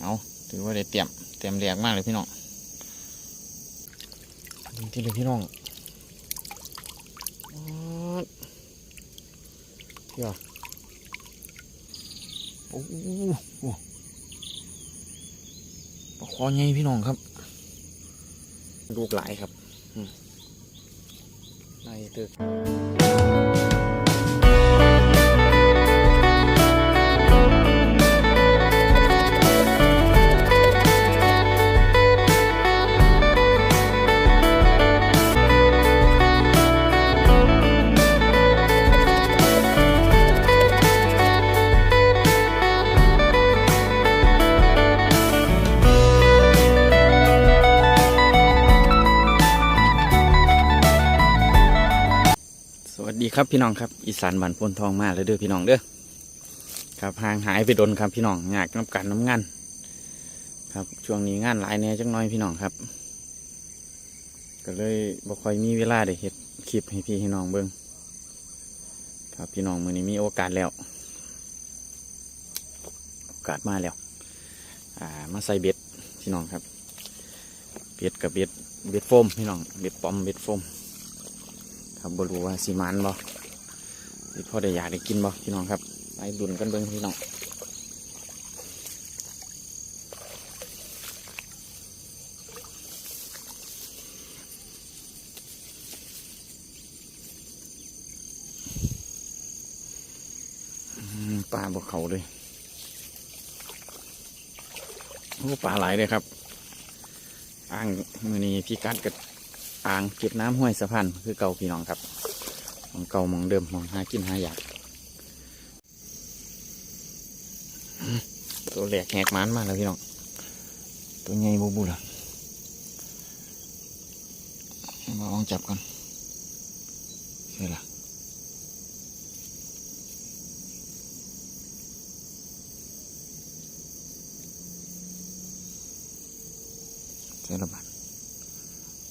เอาถือว่าได้เตรียมเตรียมเรียกมากเลยพี่น้องดูที่เลยพี่น้องอ๊อดเดี๋ยวโอ้โหปลาคอใหญ่พี่น้องครับ ลูกหลายครับอืมไล่ตึก ครับพี่น้องครับอีสานบันพนทองมาแล้วเด้อพี่น้องเด้อครับห่างหายไปโดนครับพี่น้องอยากน้ำกันน้ำงานครับช่วงนี้งานหลายแน่จังน้อยพี่น้องครับ ก็เลยบ่ค่อยมีเวลาได้เฮ็ดคลิปให้พี่ให้น้องเบิ่งครับพี่น้องมือนี้มีโอกาสแล้ว โอกาสมาแล้ว อ่ามาใส่เบ็ดพี่น้องครับเบ็ดกับเบ็ดเบ็ดโฟมพี่น้องเบ็ดปอมเบ็ดโฟม ครับบรูว่าสีมันบ่หรือพ่อได้อยากได้กินบ่พี่น้องครับไปดุนกันเบิ้งพี่น้องปลาบกเขาเลยโอ้ปลาหลายเลยครับ อ่างมือนี้พี่กัดกับ อ่างเก็บน้ำห้วยสะพานคือเก่าพี่น้องครับมองเก่ามองเดิมมองหากินหาอยากตัวแหลกแหกมันมาแล้วพี่น้องตัวใหญ่บูบูล่ะมาลองจับกันใช่ละใช่ละบาด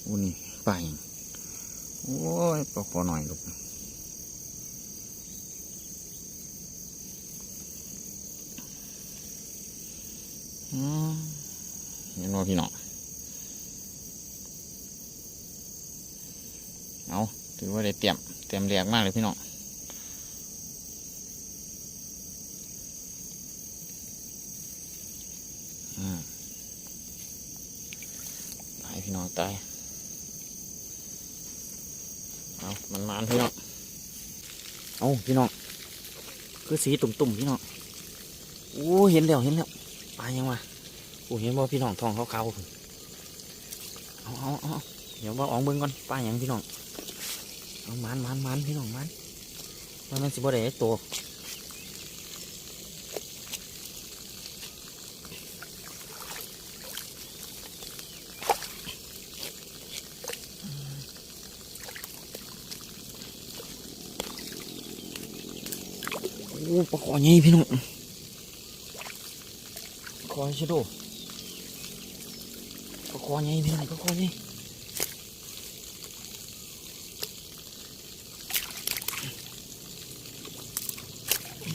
อู้นี่ ไปโอ้ยปลาคอหน่อยลูกอืมเห็นว่าพี่น้องเอาถือว่าได้เตรียมเตรียมเรียกมากเลยพี่น้องอืมตายพี่น้องตาย เอามันมันพี่น้องเอาพี่น้องคือสีตุ่มๆพี่น้องโอ้เห็นแล้วเห็นแล้วปลายังวะโอ้เห็นว่าพี่น้องทองขาวๆเอาเอาเอาเดี๋ยวว่าอองเบิ้งก่อนปลายังพี่น้องเอามันมันมันพี่น้องมันมันมันสิบ่ได้ตัว ปลาคอใหญ่พี่น้องคอชิโดปลาคอใหญ่พี่น้องปลาคอใหญ่อื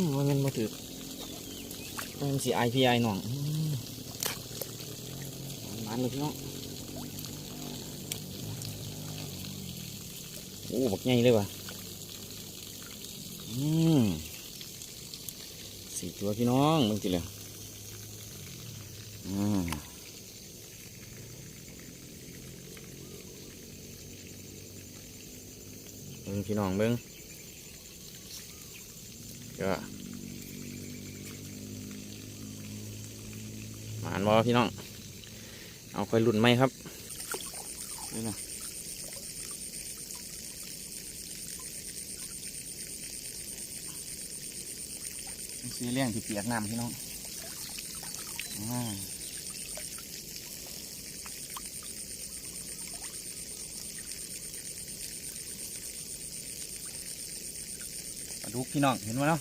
มว่ามันมาถือมันสีไอพีไอหน่องอืมมันเลยพี่น้องโอ้บักใหญ่เลยว่ะอืม สี่ตัวพี่น้องมึงจิเลยอ่าเบิ้งพี่น้องเบิ้งก็หมานบอพี่น้อง เอาค่อยหลุ่นไหมครับนี่นะ ซีเลี้ยงที่เปียกน้ำพี่น้องอ่าปลาดุกพี่น้องเห็นไหมเนาะ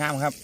งามครับ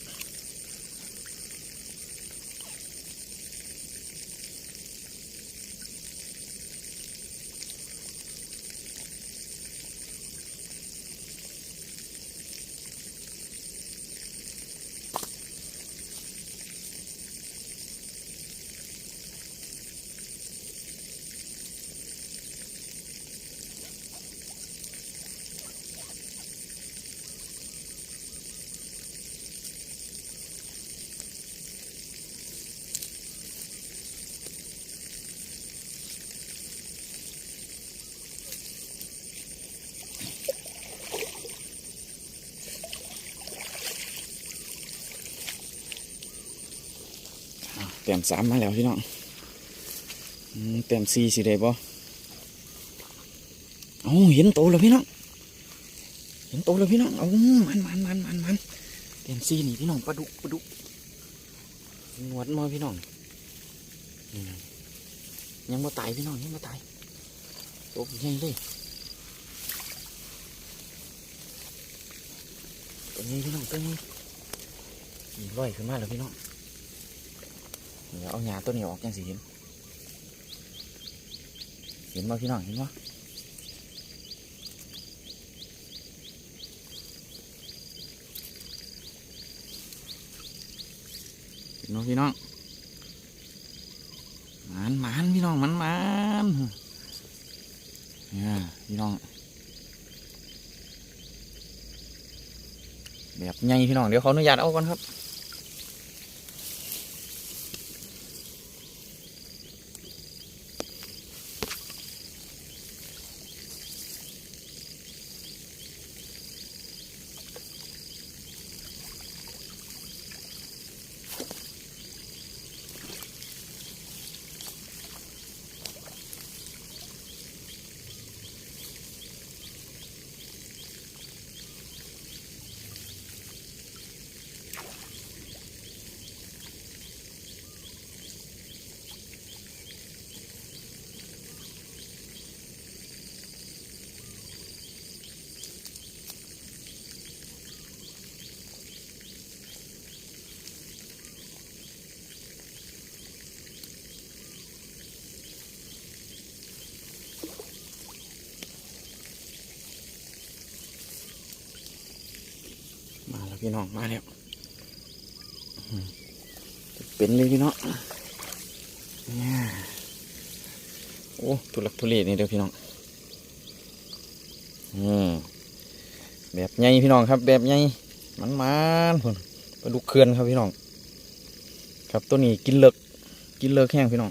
ต็มสามมาแล้วพี่น้องเต็มสี่สิได้บ่เอ้าเห็นโตแล้วพี่น้อง เห็นโตแล้วพี่น้อง เอ้ามันมันมันมันมันเต็มสี่นี่พี่น้องปลาดุกปลาดุกหนวดมาพี่น้องยังมาตายพี่น้องยังมาตายโตใหญ่เลยตัวนี้พี่น้องตัวนี้ลอยขึ้นมาแล้วพี่น้อง เดี๋ยวเอาหญ้าตัวนี้ออกยังสิเห็น เห็นบ่พี่น้องเห็นบ่เห็นบ่พี่น้องมันมันพี่น้องมันมันเนี่ยพี่น้อง แบบใหญ่พี่น้องเดี๋ยวขออนุญาตเอาก่อนครับ พี่น้องมาแล้วเป็นเลยพี่น้องเนี่ยโอ้ทุลักทุเลนี่เด้อพี่น้องอืมแบบใหญ่พี่น้องครับ แบบใหญ่มันมันพุ่นปลาดุกเขื่อนครับพี่น้อง ครับตัวนี้กินเลิกกินเลิกแห้งพี่น้อง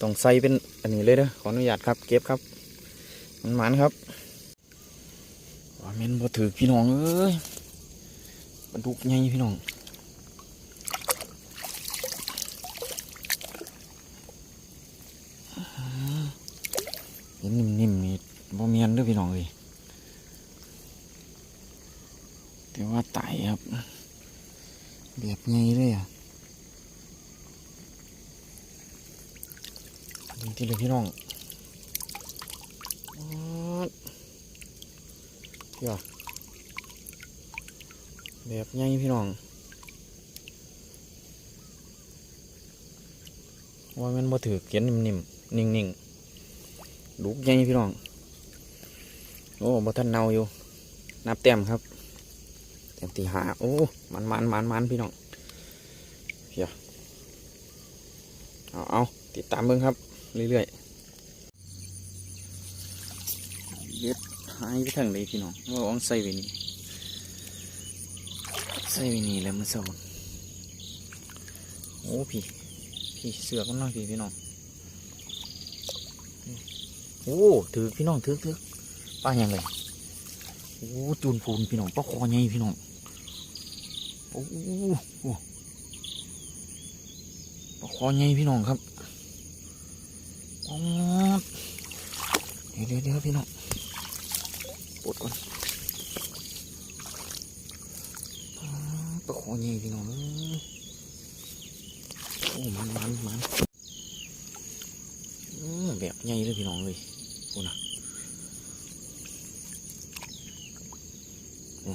ต้องใส่เป็นอันนี้เลยเด้อขออนุญาตครับ เก็บครับ มันมันครับว่าเมนบ่ถือพี่น้องเอ้ย ปลาดุกใหญ่พี่น้องเห็นนิ่มๆนี่บ่เมียนด้วยพี่น้องเลยแต่ว่าตายครับ แบบไงเลยอะดูที่เลยพี่น้องอ๊อเดี๋ยว แบบใหญ่พี่น้องว่ามันบ่ถือเขียนนิ่มๆนิ่งๆลูกใหญ่พี่น้อง โอ้บ่ทันเนาอยู่ นับแต้มครับแต้มที่หาโอ้ มันมันมันมันพี่น้องเพียเอาเอาติดตามเบิ่งครับ เรื่อยๆเย็ดหายไปทางไหนพี่น้องว่าเอองใส่ไว้นี่ ใส่นี่แล้วมันสอนโอ้พี่พี่เสือกันหน่อยพี่พี่น้องโอ้ถือพี่น้องถือถือป้ายังเลยโอ้จูนพูนพี่น้องป้าคอใหญ่พี่น้องโอ้โหป้าคอใหญ่พี่น้องครับอ๋อเดี๋ยวเดี๋ยวเดี๋ยวพี่น้องปวดก่อน ปลาคอ ใหญ่พี่น้องโอ้มันมันมันเออแบบใหญ่เลยพี่น้องเลยพูนะโอ้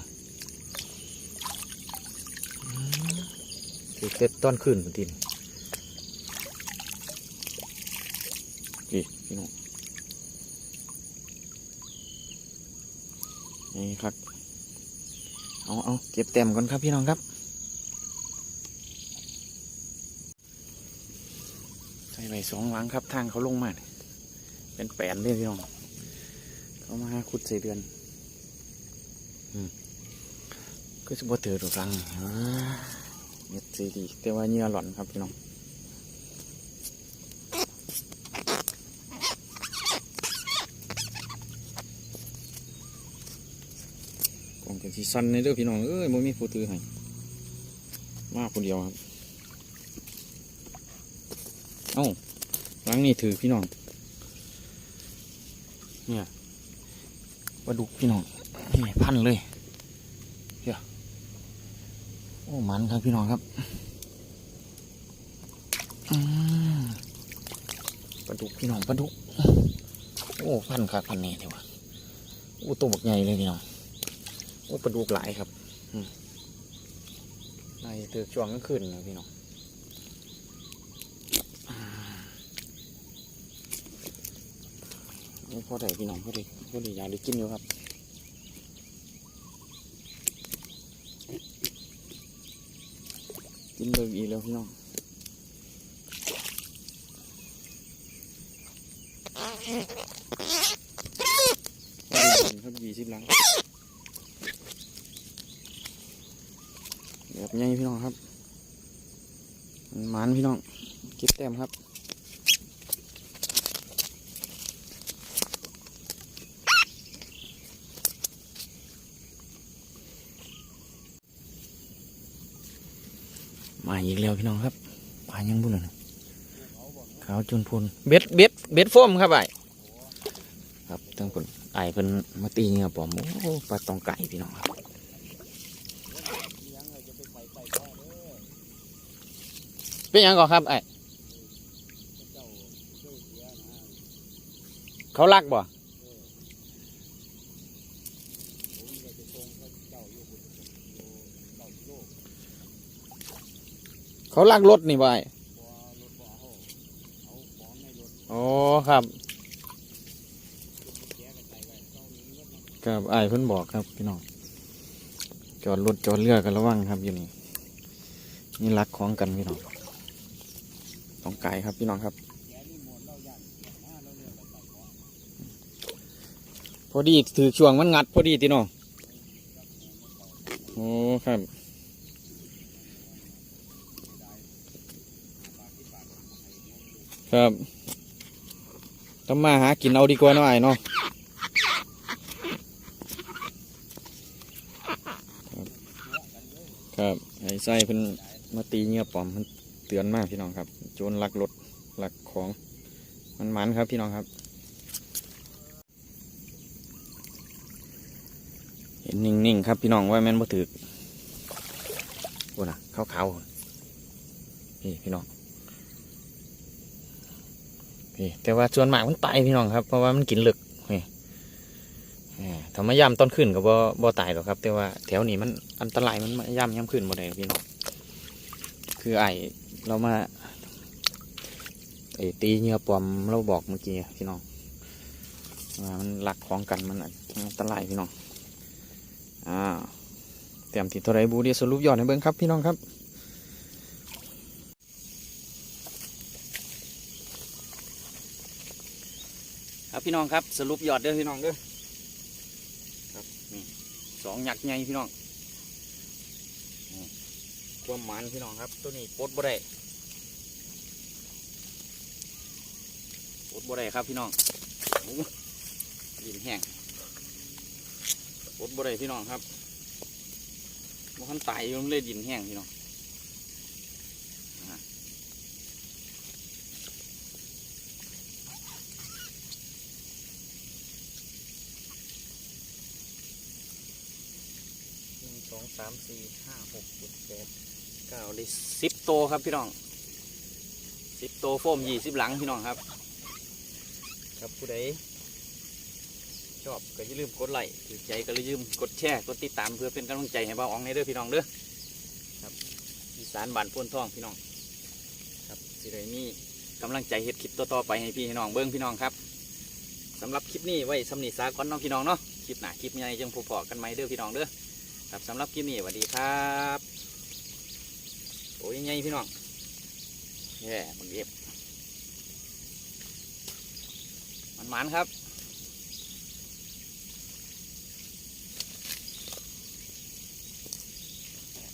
อือเต็ดต้อนขึ้นมันทีนนี่พี่น้องนี่ครับ เอาเอาเก็บแต้มก่อนครับพี่น้องครับ ส่ใบสองหลังครับทางเขาลงมาเป็นแปนเลยพี่น้องเขามาขุดใส่เดือนอก็จะบ่เจอตัวรังเม็ดสีดีแต่ว่าเหงื่อหล่อนครับพี่น้องกองกันที่สั้นในเด้อพี่น้องเอ้ยบ่มีผู้ถือให้มาคนเดียวครับ เอ้าหลังนี่ถือพี่น้อง เนี่ยปลาดุกพี่น้องนี่พันเลยเฮียโอ้มันครับพี่น้องครับอืมปลาดุกพี่น้องปลาดุก โอ้พันครับพันแน่เลยวโอ้ตัวบักใหญ่เลยพี่น้องโอ้ปลาดุกหลายครับอืมในถือช่วงกลางคืนนะพี่น้องอ่า โอ้พอได้พี่น้องพอด้พอด้อยากได้กินอยู่ครับกินเลยอีกแล้วพี่น้องครับยี่สิบลังแบบใหญ่พี่น้องครับมันพี่น้องก็บแต้มครับ อีกแล้วพี่น้องครับปลายังบุญเลยขาวจนพลเบ็ดเบ็ดเบ็ดโฟมครับไอ้ครับทั้งคนไอ้เพิ่นมาตีเงี้ยปอมโอ้ปลาตองไก่พี่น้องครับเป็นยังก่อนครับไอ้เขาลักบ่ เขาลักรถนี่บ่ไอ้โอ้ครับ ครับไอ้เพิ่นบอกครับพี่น้อง จอดรถจอดเรือกันระวังครับอยู่นี่ นี่รักของกันพี่น้องต้องไก่ครับพี่น้องครับ พอดีถือช่วงมันงัดพอดีตีน้อง โอ้ครับ ครับทำมาหากินเอาดีกว่านาะไอ้ายเนาะครับไอ้ไส้เพิ่นมาตีเงียบปอมมันเตือนมากพี่น้องครับ โจรลักรถลักของมันมันครับพี่น้องครับ เห็นนิ่งๆครับพี่น้องว่าแม่นบ่ถือโอ้น่ะขาวๆนี่พี่น้อง นี่แต่ว่าส่วนมากมันตายพี่น้องครับ เพราะว่ามันกินเหลึกนี่อ่าถ้ามยามต้นขึ้นก็บ่บ่ตายหรอกครับ แต่ว่าแถวนี้มันอันตรายมันยามย่ำขึ้นบ่ได้พี่น้องคือไอเรามาไอตีเหงื่อปลอมเราบอกเมื่อกี้พี่น้องว่ามันหลักของกันมันอันตรายพี่น้องอ่าเตรียมติดตัวไรบูดีสรุปยอดในเบิ้งครับพี่น้องครับ ครับพี่น้องครับสรุปยอดเด้อพี่น้องเด้อครับนี่สองหยักษ์ใหญ่พี่น้องความหมันพี่น้องครับตัวนี้ปดบ่ได้ปดบ่ได้ครับพี่น้องดินแห้งปดบ่ได้พี่น้องครับบ่ทันตายอยู่มันเลยดินแห้งพี่น้องอ่า หนึ่ง สองสามสี่ห้าหกเจ็ดแปดเก้าได้สิบโตวครับพี่น้องสิบโตวโฟมยี่สิบหลังพี่น้องครับ ครับผู้ใดชอบก็อย่าลืมกดไลค์ถือใจก็อย่าลืมกดแชร์กดติดตามเพื่อเป็นกำลังใจให้บ่าวอองในเด้อพี่น้องเด้อครับอีสานบ้านโพ้นทองพี่น้อง ครับสิได้มีกำลังใจเฮ็ดคลิปต่อๆไปให้พี่ให้น้องเบิ้งพี่น้องครับสำหรับคลิปนี้ไว้สำนีสาก่อนเน้องพี่น้องเนาะคลิปหน้าคลิปใหญ่จังพบๆกันไหมเด้อพี่น้องเด้อ ครับสำหรับคลิปนี้สวัสดีครับโอ้ยยังไงพี่น้องแย่มันเย็บมันมันครับ